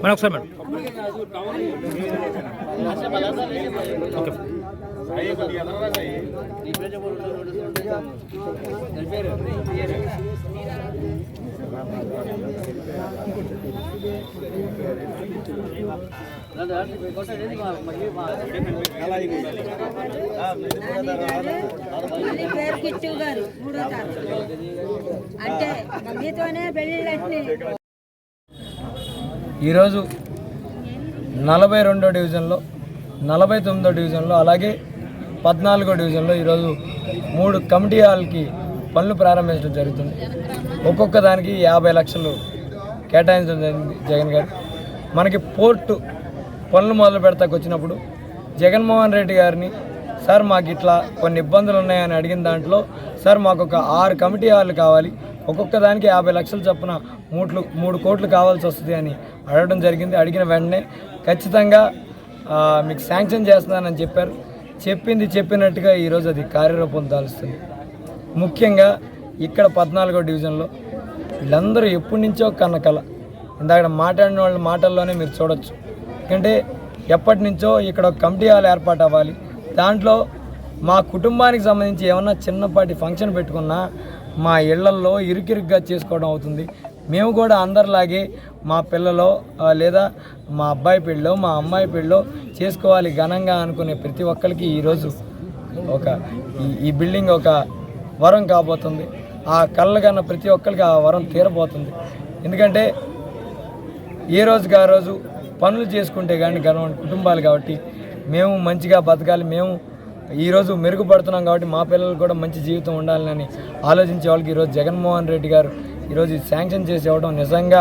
Madam ఒకసారి madam. Okay. పేరు గారు మూడో తారీఖు అంటే మీతోనే ఈరోజు నలభై రెండో డివిజన్లో నలభై తొమ్మిదో డివిజన్లో అలాగే పద్నాలుగో డివిజన్లో ఈరోజు మూడు కమిటీ హాల్కి పనులు ప్రారంభించడం జరుగుతుంది. ఒక్కొక్క దానికి యాభై లక్షలు కేటాయించడం జరిగింది జగన్ గారు. మనకి పోర్టు పనులు మొదలు పెడతాకు వచ్చినప్పుడు జగన్మోహన్ రెడ్డి గారిని సార్ మాకు ఇట్లా కొన్ని ఇబ్బందులు ఉన్నాయని అడిగిన దాంట్లో సార్ మాకు ఒక ఆరు కమిటీ హాళ్ళు కావాలి. ఒక్కొక్క దానికి యాభై లక్షలు చొప్పున మూట్లు మూడు కోట్లు కావాల్సి వస్తుంది అని అడగడం జరిగింది. అడిగిన వెంటనే ఖచ్చితంగా మీకు శాంక్షన్ చేస్తున్నానని చెప్పారు. చెప్పింది చెప్పినట్టుగా ఈరోజు అది కార్యరూపం దాలుస్తుంది. ముఖ్యంగా ఇక్కడ పద్నాలుగో డివిజన్లో వీళ్ళందరూ ఎప్పటి నుంచో కన్న కల. ఇందాక మాట్లాడిన వాళ్ళ మాటల్లోనే మీరు చూడొచ్చు. ఎందుకంటే ఎప్పటి నుంచో ఇక్కడ ఒక కమిటీ హాల్ ఏర్పాటు అవ్వాలి. దాంట్లో మా కుటుంబానికి సంబంధించి ఏమన్నా చిన్నపాటి ఫంక్షన్ పెట్టుకున్నా మా ఇళ్ళల్లో ఇరుకిరుగ్గా చేసుకోవడం అవుతుంది. మేము కూడా అందరిలాగే మా పిల్లలో లేదా మా అబ్బాయి పెళ్ళో మా అమ్మాయి పెళ్ళో చేసుకోవాలి ఘనంగా అనుకునే ప్రతి ఒక్కరికి ఈరోజు ఒక ఈ- బిల్డింగ్ ఒక వరం కాబోతుంది. ఆ కళ్ళ కన్నా ప్రతి ఒక్కరికి ఆ వరం తీరబోతుంది. ఎందుకంటే ఏ రోజుకి ఆ రోజు పనులు చేసుకుంటే కానీ గర్వం కుటుంబాలు కాబట్టి మేము మంచిగా బతకాలి మేము ఈరోజు మెరుగుపడుతున్నాం కాబట్టి మా పిల్లలు కూడా మంచి జీవితం ఉండాలని ఆలోచించే వాళ్ళకి ఈరోజు జగన్మోహన్ రెడ్డి గారు ఈరోజు శాంక్షన్ చేసి ఇవ్వడం నిజంగా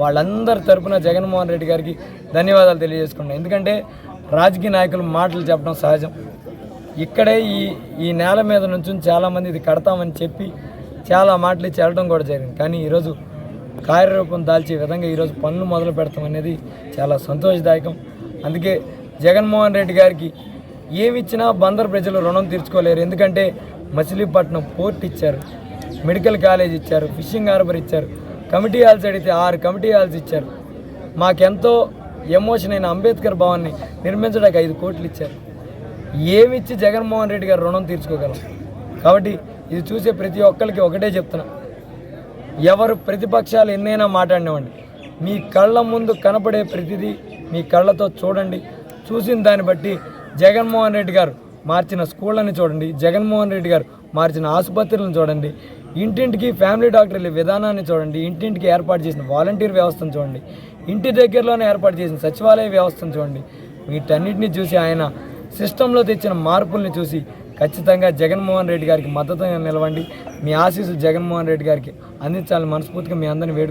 వాళ్ళందరి తరపున జగన్మోహన్ రెడ్డి గారికి ధన్యవాదాలు తెలియజేసుకున్నాను ఎందుకంటే రాజకీయ నాయకులు మాటలు చెప్పడం సహజం. ఇక్కడే ఈ ఈ నేల మీద నుంచి చాలామంది ఇది కడతామని చెప్పి చాలా మాటలు ఇచ్చి వెళ్ళడం కూడా జరిగింది. కానీ ఈరోజు కార్యరూపం దాల్చే విధంగా ఈరోజు పనులు మొదలు పెడతాం అనేది చాలా సంతోషదాయకం. అందుకే జగన్మోహన్ రెడ్డి గారికి ఏమిచ్చినా బందర్ ప్రజలు రుణం తీర్చుకోలేరు. ఎందుకంటే మచిలీపట్నం పోర్ట్ ఇచ్చారు మెడికల్ కాలేజ్ ఇచ్చారు ఫిషింగ్ హార్బర్ ఇచ్చారు. కమిటీ హాల్స్ అడిగితే ఆరు కమిటీ హాల్స్ ఇచ్చారు. మాకెంతో ఎమోషన్ అయిన అంబేద్కర్ భవన్ని నిర్మించడానికి ఐదు కోట్లు ఇచ్చారు. ఏమిచ్చి జగన్మోహన్ రెడ్డి గారు రుణం తీర్చుకోగలం? కాబట్టి ఇది చూసే ప్రతి ఒక్కరికి ఒకటే చెప్తున్నా. ఎవరు ప్రతిపక్షాలు ఎన్నైనా మాట్లాడినవ్వండి. మీ కళ్ళ ముందు కనపడే ప్రతిదీ మీ కళ్ళతో చూడండి. చూసిన దాన్ని బట్టి జగన్మోహన్ రెడ్డి గారు మార్చిన స్కూళ్ళని చూడండి. జగన్మోహన్ రెడ్డి గారు మార్చిన ఆసుపత్రులను చూడండి. ఇంటింటికి ఫ్యామిలీ డాక్టర్ల విధానాన్ని చూడండి ఇంటింటికి ఏర్పాటు చేసిన వాలంటీర్ వ్యవస్థను చూడండి ఇంటి దగ్గరలోనే ఏర్పాటు చేసిన సచివాలయ వ్యవస్థను చూడండి. వీటన్నిటిని చూసి ఆయన సిస్టంలో తెచ్చిన మార్పుల్ని చూసి ఖచ్చితంగా జగన్మోహన్ రెడ్డి గారికి మద్దతుగా నిలవండి. మీ ఆశీస్సులు జగన్మోహన్ రెడ్డి గారికి అందించాలని మనస్ఫూర్తిగా మీ అందరిని వేడుకు